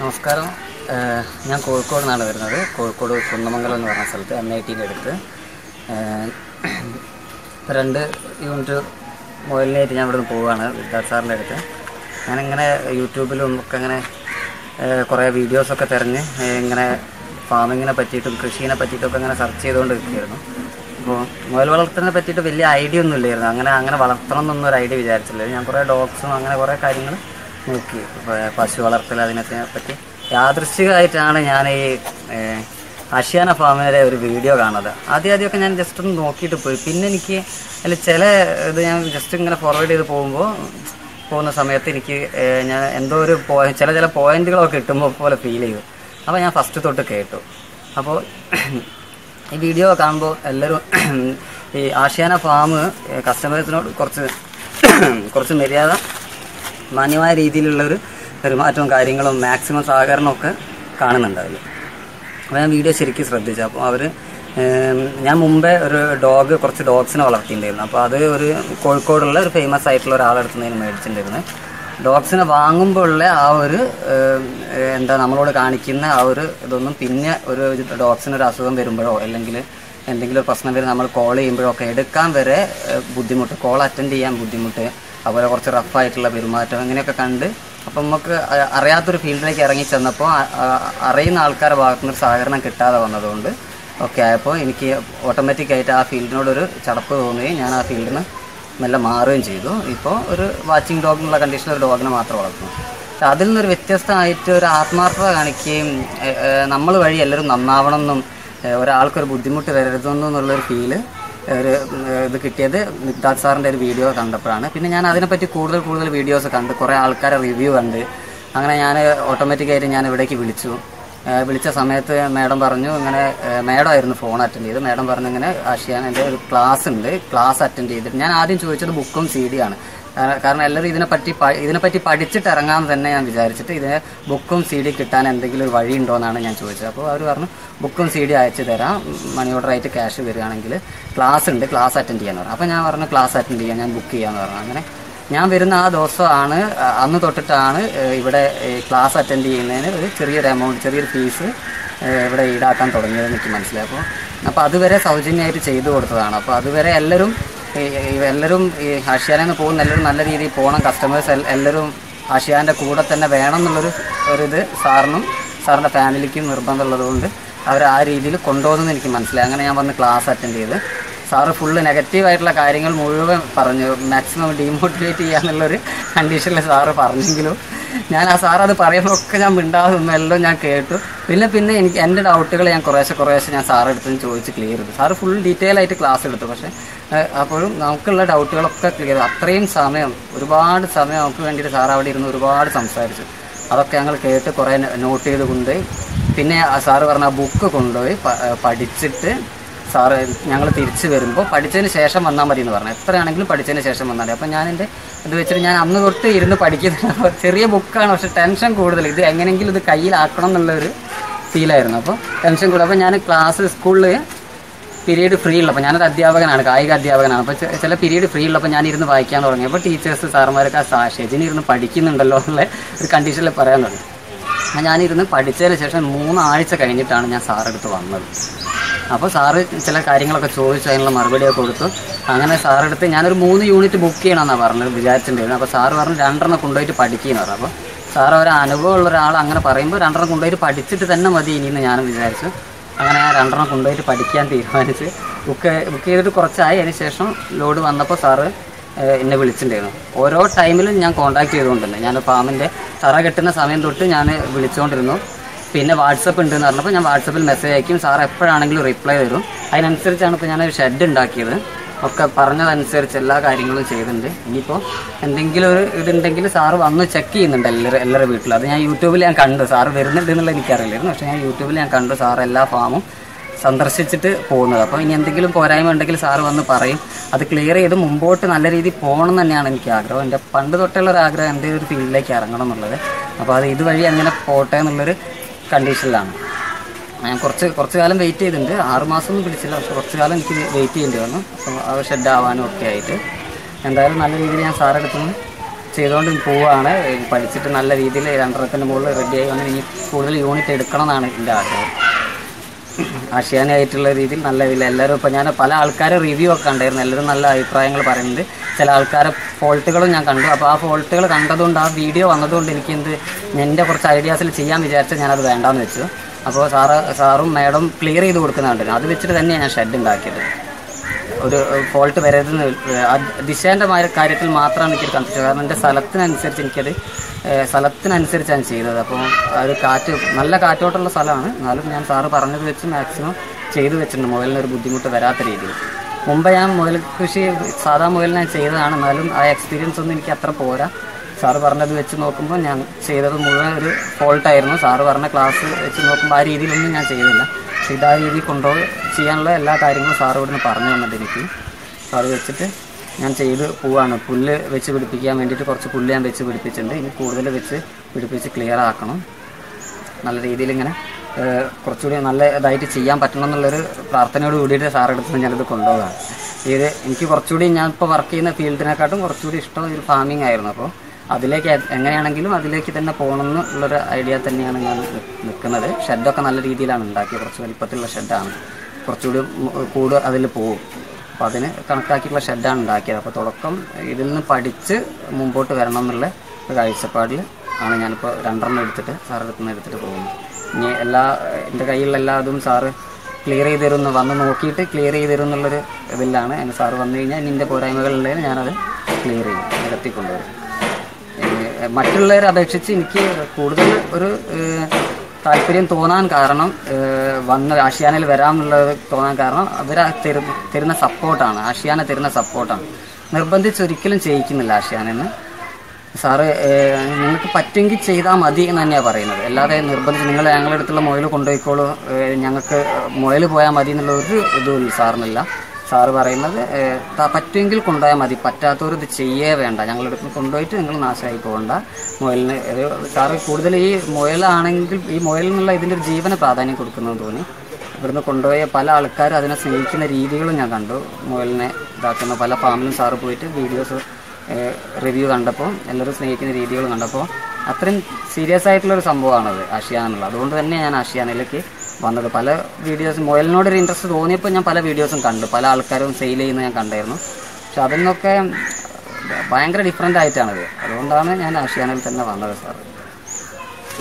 നമസ്കാരം. ഞാൻ കോഴിക്കോട് നിന്നാണ് വരുന്നത്. കോഴിക്കോട് കുന്നമംഗലം എന്ന് പറഞ്ഞ സ്ഥലത്ത് എൻ ഐ ടിന്റെ അടുത്ത്. ഇപ്പോൾ ഇപ്പം രണ്ട് യൂണിറ്റ് മുകളിലായിട്ട് ഞാൻ ഇവിടുന്ന് പോവുകയാണ് വിദ്യാർത്ഥി സാറിന്റെ അടുത്ത്. ഞാനിങ്ങനെ യൂട്യൂബിലും ഒക്കെ ഇങ്ങനെ ഏഹ് കുറേ വീഡിയോസൊക്കെ തിരഞ്ഞ് ഇങ്ങനെ ഫാമിങ്ങിനെ പറ്റിയിട്ടും കൃഷീനെ പറ്റിയിട്ടൊക്കെ ഇങ്ങനെ സെർച്ച് ചെയ്തുകൊണ്ട് ഇരിക്കുകയായിരുന്നു അപ്പോൾ മുയൽ വളർത്തലിനെ പറ്റിയിട്ട് വലിയ ഐഡിയ ഒന്നും ഇല്ലായിരുന്നു. അങ്ങനെ അങ്ങനെ വളർത്തണം എന്നൊന്നും ഒരു ഐഡിയ വിചാരിച്ചില്ല. ഞാൻ കുറേ ഡോഗ്സും അങ്ങനെ കുറേ കാര്യങ്ങൾ പശു വളർത്തൽ അതിനൊക്കെ പറ്റി. യാദൃശ്ചികമായിട്ടാണ് ഞാൻ ഈ ആഷ്യാന ഫാമിലെ ഒരു വീഡിയോ കാണുന്നത്. ആദ്യം ആദ്യമൊക്കെ ഞാൻ ജസ്റ്റ് ഒന്ന് നോക്കിയിട്ട് പോയി. പിന്നെ എനിക്ക് അതിൽ ചില ഇത് ഞാൻ ജസ്റ്റ് ഇങ്ങനെ ഫോർവേഡ് ചെയ്ത് പോകുമ്പോൾ പോകുന്ന സമയത്ത് എനിക്ക് ഞാൻ എന്തോ ഒരു പോയിന്റ് ചില ചില പോയിന്റുകളൊക്കെ കിട്ടുമ്പോൾ പോലെ ഫീൽ ചെയ്തു. അപ്പോൾ ഞാൻ ഫസ്റ്റ് തൊട്ട് കേട്ടു. അപ്പോൾ ഈ വീഡിയോ കാണുമ്പോൾ എല്ലാവരും ഈ ആഷ്യാന ഫാം കസ്റ്റമേഴ്സിനോട് കുറച്ച് കുറച്ച് മര്യാദ മാന്യമായ രീതിയിലുള്ള ഒരു പെരുമാറ്റവും കാര്യങ്ങളും മാക്സിമം സഹകരണമൊക്കെ കാണുന്നുണ്ട് അതിൽ അപ്പോൾ ഞാൻ വീഡിയോ ശരിക്കും ശ്രദ്ധിച്ചു. അപ്പോൾ അവർ ഞാൻ മുമ്പേ ഒരു ഡോഗ് കുറച്ച് ഡോഗ്സിനെ വളർത്തിയിട്ടുണ്ടായിരുന്നു. അപ്പോൾ അത് ഒരു കോഴിക്കോടുള്ള ഒരു ഫേമസ് ആയിട്ടുള്ള ഒരാളെടുത്ത് നിന്ന് മേടിച്ചിട്ടുണ്ടായിരുന്നു. ഡോഗ്സിനെ വാങ്ങുമ്പോൾ ഉള്ള ആ ഒരു എന്താ നമ്മളോട് കാണിക്കുന്ന ആ ഒരു ഇതൊന്നും പിന്നെ ഒരു ഡോഗ്സിന് ഒരു അസുഖം വരുമ്പോഴോ അല്ലെങ്കിൽ എന്തെങ്കിലും പ്രശ്നം വരും നമ്മൾ കോൾ ചെയ്യുമ്പോഴോ ഒക്കെ എടുക്കാൻ വരെ ബുദ്ധിമുട്ട് കോൾ അറ്റൻഡ് ചെയ്യാൻ ബുദ്ധിമുട്ട് അതുപോലെ കുറച്ച് റഫായിട്ടുള്ള പെരുമാറ്റം അങ്ങനെയൊക്കെ കണ്ട് അപ്പം നമുക്ക് അറിയാത്തൊരു ഫീൽഡിലേക്ക് ഇറങ്ങി ചെന്നപ്പോൾ അറിയുന്ന ആൾക്കാരുടെ ഭാഗത്തു നിന്ന് സഹകരണം കിട്ടാതെ വന്നതുകൊണ്ട് ഒക്കെ ആയപ്പോൾ എനിക്ക് ഓട്ടോമാറ്റിക്കായിട്ട് ആ ഫീൽഡിനോടൊരു ചടപ്പ് തോന്നുകയും ഞാൻ ആ ഫീൽഡിൽ നിന്ന് മെല്ലെ മാറുകയും ചെയ്തു. ഇപ്പോൾ ഒരു വാച്ചിങ് ഡോഗ് എന്നുള്ള കണ്ടീഷനിൽ ഒരു ഡോഗിനെ മാത്രം വളർത്തുന്നു അതിൽ നിന്നൊരു വ്യത്യസ്തമായിട്ട് ഒരു ആത്മാർത്ഥത കാണിക്കുകയും നമ്മൾ വഴി എല്ലാവരും നന്നാവണമെന്നും ഒരാൾക്കൊരു ബുദ്ധിമുട്ട് വരരുതെന്നുള്ളൊരു ഫീൽ ഒരു ഇത് കിട്ടിയത് മിഗ്ദാദ് സാറിന്റെ ഒരു വീഡിയോ കണ്ടപ്പോഴാണ്. പിന്നെ ഞാൻ അതിനെപ്പറ്റി കൂടുതൽ കൂടുതൽ വീഡിയോസ് കണ്ട് കുറേ ആൾക്കാരെ റിവ്യൂ കണ്ട്. അങ്ങനെ ഞാൻ ഓട്ടോമാറ്റിക്കായിട്ട് ഞാൻ ഇവിടേക്ക് വിളിച്ചു. വിളിച്ച സമയത്ത് മാഡം പറഞ്ഞു ഇങ്ങനെ മാഡം ആയിരുന്നു ഫോൺ അറ്റൻഡ് ചെയ്ത് മാഡം പറഞ്ഞു ഇങ്ങനെ ആഷിയാൻ എന്റെ ഒരു ക്ലാസ് ഉണ്ട്. ക്ലാസ് അറ്റൻഡ് ചെയ്തിട്ട് ഞാൻ ആദ്യം ചോദിച്ചത് ബുക്കും സി ആണ് കാരണം- എല്ലാവരും ഇതിനെപ്പറ്റി ഇതിനെ ഇതിനെപ്പറ്റി പഠിച്ചിട്ട് ഇറങ്ങാമെന്ന് തന്നെ ഞാൻ വിചാരിച്ചിട്ട് ഇതിനെ ബുക്കും സി ഡി കിട്ടാൻ എന്തെങ്കിലും ഒരു വഴി ഉണ്ടോ എന്നാണ് ഞാൻ ചോദിച്ചത്. അപ്പോൾ അവർ പറഞ്ഞു ബുക്കും സി ഡി അയച്ചു തരാം. മണി ഓർഡർ ആയിട്ട് ക്യാഷ് വരികയാണെങ്കിൽ ക്ലാസ് ഉണ്ട് ക്ലാസ് അറ്റൻഡ് ചെയ്യാന്ന് പറഞ്ഞു. അപ്പോൾ ഞാൻ പറഞ്ഞു ക്ലാസ് അറ്റൻഡ് ചെയ്യാം ഞാൻ ബുക്ക് ചെയ്യാന്ന് പറഞ്ഞു. അങ്ങനെ ഞാൻ വരുന്ന ആ ദിവസമാണ് അന്ന് തൊട്ടിട്ടാണ് ഇവിടെ ക്ലാസ് അറ്റൻഡ് ചെയ്യുന്നതിന് ഒരു ചെറിയൊരു എമൗണ്ട് ചെറിയൊരു ഫീസ് ഇവിടെ ഈടാക്കാൻ തുടങ്ങിയതെന്ന് എനിക്ക് മനസ്സിലായി. അപ്പോൾ അപ്പോൾ അതുവരെ സൗജന്യമായിട്ട് ചെയ്തു കൊടുത്തതാണ്. അപ്പോൾ അതുവരെ എല്ലാവരും എല്ലാവരും ഈ ആഷ്യാനിൽ പോകുന്ന എല്ലാവരും നല്ല രീതിയിൽ പോകണം. കസ്റ്റമേഴ്സ് എല്ലാവരും ആഷ്യാന്റെ കൂടെ തന്നെ വേണം എന്നുള്ളൊരു ഒരിത് സാറിനും സാറിന്റെ ഫാമിലിക്കും നിർബന്ധമുള്ളത് കൊണ്ട് അവർ ആ രീതിയിൽ കൊണ്ടുപോകുന്നെന്ന് എനിക്ക് മനസ്സിലായി. അങ്ങനെ ഞാൻ വന്ന് ക്ലാസ് അറ്റൻഡ് ചെയ്ത്. സാറ് ഫുള്ള് നെഗറ്റീവായിട്ടുള്ള കാര്യങ്ങൾ മുഴുവൻ പറഞ്ഞു. മാക്സിമം ഡീമോട്ടിവേറ്റ് ചെയ്യാന്നുള്ളൊരു കണ്ടീഷനിൽ സാറ് പറഞ്ഞെങ്കിലും ഞാൻ ആ സാർ അത് പറയുമ്പോൾ ഒക്കെ ഞാൻ മിണ്ടാതെ നിന്നു. എല്ലാം ഞാൻ കേട്ടു. പിന്നെ പിന്നെ എനിക്ക് എന്റെ ഡൗട്ടുകൾ ഞാൻ കുറേശ്ശെ കുറേശ്ശെ ഞാൻ സാറ് അടുത്ത് ചോദിച്ച് ക്ലിയർ ചെയ്തു. സാറ് ഫുൾ ഡീറ്റെയിൽ ആയിട്ട് ക്ലാസ് എടുത്തു. പക്ഷേ അപ്പോഴും നമുക്കുള്ള ഡൗട്ടുകളൊക്കെ ക്ലിയർ ചെയ്തു. അത്രയും സമയം ഒരുപാട് സമയം നമുക്ക് വേണ്ടിയിട്ട് സാർ അവിടെ ഇരുന്ന് ഒരുപാട് സംസാരിച്ചു. അതൊക്കെ ഞങ്ങൾ കേട്ട് കുറേ നോട്ട് ചെയ്ത് കൊണ്ടുപോയി. പിന്നെ സാറ് പറഞ്ഞ ബുക്ക് കൊണ്ടുപോയി പഠിച്ചിട്ട് സാറ് ഞങ്ങൾ തിരിച്ച് വരുമ്പോൾ പഠിച്ചതിന് ശേഷം വന്നാൽ മതി എന്ന് പറഞ്ഞു. എത്രയാണെങ്കിലും പഠിച്ചതിന് ശേഷം വന്നാൽ മതി. അപ്പം ഞാൻ എന്റെ ഇത് വെച്ചിട്ട് ഞാൻ അന്ന് തൊട്ട് ഇരുന്ന് പഠിക്കുന്ന അപ്പോൾ ചെറിയ ബുക്കാണ് പക്ഷെ ടെൻഷൻ കൂടുതൽ ഇത് എങ്ങനെയെങ്കിലും ഇത് കയ്യിലാക്കണം എന്നുള്ളൊരു ഫീലായിരുന്നു. അപ്പോൾ ടെൻഷൻ കൂടുതൽ അപ്പോൾ ഞാൻ ക്ലാസ് സ്കൂളിൽ പീരീഡ് ഫ്രീ ഉള്ളപ്പോൾ ഞാനൊരു അധ്യാപകനാണ് കായിക അധ്യാപകനാണ്. അപ്പോൾ ചില പീരീഡ് ഫ്രീ ഉള്ളപ്പോൾ ഞാൻ ഇരുന്ന് വായിക്കാൻ തുടങ്ങി. അപ്പോൾ ടീച്ചേഴ്സ് സാർമാരൊക്കെ ആ സാ- ഷെജിന് ഇരുന്ന് പഠിക്കുന്നുണ്ടല്ലോ എന്നുള്ള ഒരു കണ്ടീഷനിൽ പറയാൻ തുടങ്ങി. അപ്പോൾ ഞാനിരുന്ന് പഠിച്ചതിന് ശേഷം മൂന്നാഴ്ച കഴിഞ്ഞിട്ടാണ് ഞാൻ സാറെടുത്ത് വന്നത്. അപ്പോൾ സാറ് ചില കാര്യങ്ങളൊക്കെ ചോദിച്ചു അതിനുള്ള മറുപടിയൊക്കെ കൊടുത്തു. അങ്ങനെ സാറെടുത്ത് ഞാനൊരു മൂന്ന് യൂണിറ്റ് ബുക്ക് ചെയ്യണമെന്നാണ് പറഞ്ഞത് വിചാരിച്ചിട്ടുണ്ടായിരുന്നു. അപ്പോൾ സാറ് പറഞ്ഞു രണ്ടെണ്ണം കൊണ്ടുപോയിട്ട് പഠിക്കുകയെന്ന് പറഞ്ഞു. അപ്പോൾ സാറ് ഒരു അനുഭവമുള്ള ഒരാൾ അങ്ങനെ പറയുമ്പോൾ രണ്ടെണ്ണം കൊണ്ടുപോയിട്ട് പഠിച്ചിട്ട് തന്നെ മതി ഇനിയെന്ന് ഞാനും വിചാരിച്ചു. അങ്ങനെ ഞാൻ രണ്ടെണ്ണം കൊണ്ടുപോയിട്ട് പഠിക്കാൻ തീരുമാനിച്ച് ബുക്ക് ബുക്ക് ചെയ്തിട്ട് കുറച്ചായി. അതിന് ശേഷം ലോഡ് വന്നപ്പോൾ സാറ് എന്നെ വിളിച്ചിട്ടുണ്ടായിരുന്നു. ഓരോ ടൈമിലും ഞാൻ കോൺടാക്ട് ചെയ്തുകൊണ്ടിരുന്നു. ഞാൻ ഫാമിന്റെ തറ കെട്ടുന്ന സമയം തൊട്ട് ഞാൻ വിളിച്ചുകൊണ്ടിരുന്നു പിന്നെ വാട്സപ്പ് ഉണ്ട് എന്ന് പറഞ്ഞപ്പോൾ ഞാൻ വാട്സപ്പിൽ മെസ്സേജ് അയക്കും. സാർ എപ്പോഴാണെങ്കിലും റിപ്ലൈ തരും അതിനനുസരിച്ചാണ് ഇപ്പോൾ ഞാനൊരു ഷെഡ് ഉണ്ടാക്കിയത്. ഒക്കെ പറഞ്ഞതനുസരിച്ച് എല്ലാ കാര്യങ്ങളും ചെയ്തിട്ടുണ്ട്. ഇനിയിപ്പോൾ എന്തെങ്കിലും ഒരു ഇതുണ്ടെങ്കിൽ സാറ് വന്ന് ചെക്ക് ചെയ്യുന്നുണ്ട് എല്ലാവരും എല്ലാവരുടെ വീട്ടിലും. അത് ഞാൻ യൂട്യൂബിൽ ഞാൻ കണ്ടു. സാറ് വരുന്നുണ്ട് എന്നുള്ളത് എനിക്കറിയില്ലായിരുന്നു. പക്ഷേ ഞാൻ യൂട്യൂബിൽ ഞാൻ കണ്ടു സാർ എല്ലാ ഫാമും സന്ദർശിച്ചിട്ട് പോകുന്നത്. അപ്പോൾ ഇനി എന്തെങ്കിലും പോരായ്മ ഉണ്ടെങ്കിൽ സാറ് വന്ന് പറയും. അത് ക്ലിയർ ചെയ്ത് മുമ്പോട്ട് നല്ല രീതിയിൽ പോകണം തന്നെയാണ് എനിക്ക് ആഗ്രഹം. എന്റെ പണ്ട് തൊട്ടുള്ള ഒരു ആഗ്രഹം എന്റെ ഒരു ഫീൽഡിലേക്ക് ഇറങ്ങണം എന്നുള്ളത്. അപ്പോൾ അത് ഇതുവഴി അങ്ങനെ പോട്ടെ എന്നുള്ളൊരു കണ്ടീഷനിലാണ്. ഞാൻ കുറച്ച് കുറച്ച് കാലം വെയിറ്റ് ചെയ്തിട്ടുണ്ട്. ആറ് മാസമൊന്നും പിടിച്ചില്ല. പക്ഷെ കുറച്ച് കാലം എനിക്ക് വെയിറ്റ് ചെയ്യേണ്ടി വന്നു. അപ്പോൾ അത് ഷെഡ് ആവാനും ഒക്കെ ആയിട്ട്. എന്തായാലും നല്ല രീതിയിൽ ഞാൻ സാറെടുത്തുനിന്ന് ചെയ്തുകൊണ്ട് പോവുകയാണ്. പഠിച്ചിട്ട് നല്ല രീതിയിൽ രണ്ടരത്തിന്റെ മുകളിൽ റെഡിയായി വന്ന് ഇനി കൂടുതൽ യൂണിറ്റ് എടുക്കണം എന്നാണ് എന്റെ ആഗ്രഹം. ആശയാനായിട്ടുള്ള രീതിയിൽ നല്ല വില എല്ലാവരും ഇപ്പോൾ ഞാൻ പല ആൾക്കാരെ റിവ്യൂ ഒക്കെ കണ്ടായിരുന്നു. എല്ലാവരും നല്ല അഭിപ്രായങ്ങൾ പറയുന്നുണ്ട്. ചില ആൾക്കാരെ ഫോൾട്ടുകളും ഞാൻ കണ്ടു. അപ്പോൾ ആ ഫോൾട്ടുകൾ കണ്ടതുകൊണ്ട് ആ വീഡിയോ വന്നതുകൊണ്ട് എനിക്ക് എന്ത് എന്റെ കുറച്ച് ഐഡിയാസിൽ ചെയ്യാൻ വിചാരിച്ച് ഞാനത് വേണ്ടാന്ന് വെച്ചു. അപ്പോൾ സാറ് സാറും മാഡം ക്ലിയർ ചെയ്ത് കൊടുക്കുന്നുണ്ടായിരുന്നു അത് വെച്ചിട്ട് തന്നെയാണ് ഞാൻ ഷെഡ് ഉണ്ടാക്കിയത്. ഒരു ഫോൾട്ട് വരരുതെന്ന് ദിശാന്തമായ കാര്യത്തിൽ മാത്രമാണ് എനിക്കൊരു കൺഫ്യൂഷൻ കാരണം എന്റെ സ്ഥലത്തിനനുസരിച്ച് എനിക്കത് സ്ഥലത്തിനനുസരിച്ചാണ് ചെയ്തത്. അപ്പോൾ ഒരു കാറ്റ് നല്ല കാറ്റോട്ടുള്ള സ്ഥലമാണ്. എന്നാലും ഞാൻ സാറ് പറഞ്ഞത് വെച്ച് മാക്സിമം ചെയ്തു വെച്ചിട്ടുണ്ട്. മുതലിനൊരു ബുദ്ധിമുട്ട് വരാത്ത രീതിയിൽ. മുമ്പ് ഞാൻ മുതൽ കൃഷി സാധാ മുതൽ ഞാൻ ചെയ്തതാണ്. എന്നാലും ആ എക്സ്പീരിയൻസ് ഒന്നും എനിക്ക് അത്ര പോരാ. സാറ് പറഞ്ഞത് വെച്ച് നോക്കുമ്പോൾ ഞാൻ ചെയ്തത് മുഴുവൻ ഒരു ഫോൾട്ടായിരുന്നു സാറ് പറഞ്ഞ ക്ലാസ് വെച്ച് നോക്കുമ്പോൾ ആ രീതിയിലൊന്നും ഞാൻ ചെയ്തില്ല. ഇതാ രീതിയിൽ കൊണ്ടുപോയി ചെയ്യാനുള്ള എല്ലാ കാര്യങ്ങളും സാറ് ഇവിടുന്ന് പറഞ്ഞു തന്നിട്ട് എനിക്ക്. സാറ് വെച്ചിട്ട് ഞാൻ ചെയ്ത് പോവാണ്. പുല്ല് വെച്ച് പിടിപ്പിക്കാൻ വേണ്ടിയിട്ട് കുറച്ച് പുല്ല് ഞാൻ വെച്ച് പിടിപ്പിച്ചിട്ടുണ്ട്. ഇനി കൂടുതൽ വെച്ച് പിടിപ്പിച്ച് ക്ലിയർ ആക്കണം. നല്ല രീതിയിൽ ഇങ്ങനെ കുറച്ചുകൂടി നല്ല ഇതായിട്ട് ചെയ്യാൻ പറ്റണം എന്നുള്ളൊരു പ്രാർത്ഥനയോട് കൂടിയിട്ട് സാറെടുത്ത് ഞാനിത് കൊണ്ടുപോകാം ഇത് എനിക്ക് കുറച്ചുകൂടി ഞാൻ ഇപ്പോൾ വർക്ക് ചെയ്യുന്ന ഫീൽഡിനെക്കാട്ടും കുറച്ചുകൂടി ഇഷ്ടം ഒരു ഫാമിംഗ് ആയിരുന്നു അപ്പോൾ അതിലേക്ക് എങ്ങനെയാണെങ്കിലും അതിലേക്ക് തന്നെ പോകണം എന്നുള്ളൊരു ഐഡിയ തന്നെയാണ് ഞാൻ നിൽക്കുന്നത്. ഷെഡൊക്കെ നല്ല രീതിയിലാണ് ഉണ്ടാക്കിയത്. കുറച്ച് വലിപ്പത്തിലുള്ള ഷെഡാണ്. കുറച്ചുകൂടി കൂട് അതിൽ പോകും അപ്പോൾ അതിന് കണക്കാക്കിയിട്ടുള്ള ഷെഡാണ് ഉണ്ടാക്കിയത്. അപ്പോൾ തുടക്കം ഇതിൽ നിന്ന് പഠിച്ച് മുമ്പോട്ട് വരണം എന്നുള്ള ഒരു കാഴ്ചപ്പാടിൽ ആണ് ഞാനിപ്പോൾ രണ്ടെണ്ണം എടുത്തിട്ട് സാറിന്റെ അടുത്ത് നിന്ന് എടുത്തിട്ട് പോകുന്നത്. ഇനി എല്ലാ എന്റെ കയ്യിലുള്ള എല്ലാ അതും സാറ് ക്ലിയർ ചെയ്ത് തരുന്നു വന്ന് നോക്കിയിട്ട് ക്ലിയർ ചെയ്ത് തരും എന്നുള്ളൊരു ഇതിലാണ്. എന്റെ സാറ് വന്നു കഴിഞ്ഞാൽ നിന്റെ പോരായ്മകളുണ്ടെങ്കിൽ ഞാനത് ക്ലിയർ ചെയ്യും. നികത്തി കൊണ്ടുവരും ഏഹ് മറ്റുള്ളവരെ അപേക്ഷിച്ച് എനിക്ക് കൂടുതൽ ഒരു താല്പര്യം തോന്നാൻ കാരണം വന്ന് ആഷ്യാനിൽ വരാമെന്നുള്ളത് തോന്നാൻ കാരണം അവർ തരുന്ന സപ്പോർട്ടാണ് ആഷിയാന തരുന്ന സപ്പോർട്ടാണ്. നിർബന്ധിച്ചൊരിക്കലും ചെയ്യിക്കുന്നില്ല ആഷിയാനെന്ന്. സാറ് നിങ്ങൾക്ക് പറ്റുമെങ്കിൽ ചെയ്താൽ മതി എന്ന് തന്നെയാണ് പറയുന്നത്. അല്ലാതെ നിർബന്ധിച്ച് നിങ്ങൾ ഞങ്ങളുടെ അടുത്തുള്ള മുയൽ കൊണ്ടുപോയിക്കോളൂ ഞങ്ങൾക്ക് മുയൽ പോയാൽ മതി എന്നുള്ള ഒരു ഇതും സാറിനില്ല. സാറ് പറയുന്നത് പറ്റുമെങ്കിൽ കൊണ്ടുപോയാൽ മതി. പറ്റാത്തവർ ഇത് ചെയ്യേ വേണ്ട. ഞങ്ങളുടെ കൊണ്ടുപോയിട്ട് നിങ്ങൾ നാശമായി പോകണ്ട. മുയലിന് സാറ് കൂടുതൽ ഈ മുയലാണെങ്കിൽ ഈ മുയലിനുള്ള ഇതിന്റെ ഒരു ജീവന പ്രാധാന്യം കൊടുക്കുന്നതെന്ന് തോന്നി. ഇവിടുന്ന് കൊണ്ടുപോയ പല ആൾക്കാരും അതിനെ സ്നേഹിക്കുന്ന രീതികളും ഞാൻ കണ്ടു. മുയലിനെ ഇതാക്കുന്ന പല ഫാമിലും സാറ് പോയിട്ട് വീഡിയോസ് റിവ്യൂ കണ്ടപ്പോൾ എല്ലാവരും സ്നേഹിക്കുന്ന രീതികൾ കണ്ടപ്പോൾ അത്രയും സീരിയസ് ആയിട്ടുള്ളൊരു സംഭവമാണത് ആഷിയാനുള്ളത് അതുകൊണ്ട് തന്നെ ഞാൻ ആഷിയാനയിലേക്ക് വന്നത്. പല വീഡിയോസ് മുയലിനോടൊരു ഇൻട്രസ്റ്റ് തോന്നിയപ്പോൾ ഞാൻ പല വീഡിയോസും കണ്ടു. പല ആൾക്കാരും സെയിൽ ചെയ്യുന്ന ഞാൻ കണ്ടായിരുന്നു. പക്ഷെ അതിൽ നിന്നൊക്കെ ഭയങ്കര ഡിഫറെന്റ് ആയിട്ടാണത്. അതുകൊണ്ടാണ് ഞാൻ ആഷ്യാനിൽ തന്നെ വന്നത് സാർ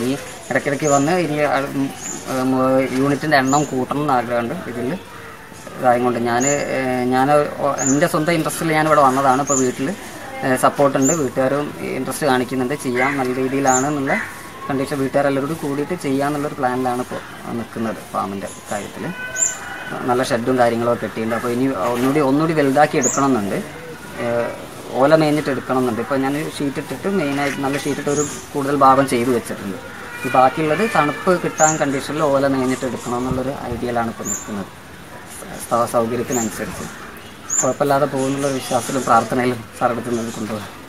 ഈ ഇടയ്ക്കിടയ്ക്ക് വന്ന് ഇനി യൂണിറ്റിന്റെ എണ്ണം കൂട്ടണം എന്ന് ആഗ്രഹമുണ്ട്. ഇതിൽ ഇതായത് കൊണ്ട് ഞാൻ ഞാൻ എന്റെ സ്വന്തം ഇൻട്രസ്റ്റിൽ ഞാൻ ഇവിടെ വന്നതാണ്. ഇപ്പോൾ വീട്ടിൽ സപ്പോർട്ടുണ്ട് വീട്ടുകാരും ഇൻട്രസ്റ്റ് കാണിക്കുന്നുണ്ട്. ചെയ്യാം. നല്ല രീതിയിലാണ് എന്നുള്ള കണ്ടീഷൻ വീട്ടുകാരെല്ലാവരും കൂടിയിട്ട് ചെയ്യാമെന്നുള്ളൊരു പ്ലാനിലാണ് ഇപ്പോൾ നിൽക്കുന്നത് ഫാമിന്റെ കാര്യത്തിൽ നല്ല ഷെഡും കാര്യങ്ങളൊക്കെ കെട്ടിയിട്ടുണ്ട്. അപ്പോൾ ഇനി ഒന്നുകൂടി ഒന്നുകൂടി വലുതാക്കി എടുക്കണമെന്നുണ്ട്. ഓല മേഞ്ഞിട്ട് എടുക്കണമെന്നുണ്ട്. ഇപ്പോൾ ഞാൻ ഷീറ്റ് ഇട്ടിട്ട് മെയിനായിട്ട് നല്ല ഷീറ്റ് ഇട്ട് ഒരു കൂടുതൽ ഭാഗം ചെയ്തു വെച്ചിട്ടുണ്ട്. ഈ ബാക്കിയുള്ളത് തണുപ്പ് കിട്ടാൻ കണ്ടീഷനിൽ ഓല മേഞ്ഞിട്ട് എടുക്കണം എന്നുള്ളൊരു ഐഡിയയിലാണ് ഇപ്പോൾ നിൽക്കുന്നത്. സ്ഥല സൗകര്യത്തിനനുസരിച്ച്. കുഴപ്പമില്ലാതെ പോകുന്നുള്ള വിശ്വാസത്തിലും പ്രാർത്ഥനയിലും സാറെടുത്ത് നിന്ന് കൊണ്ടുപോകാം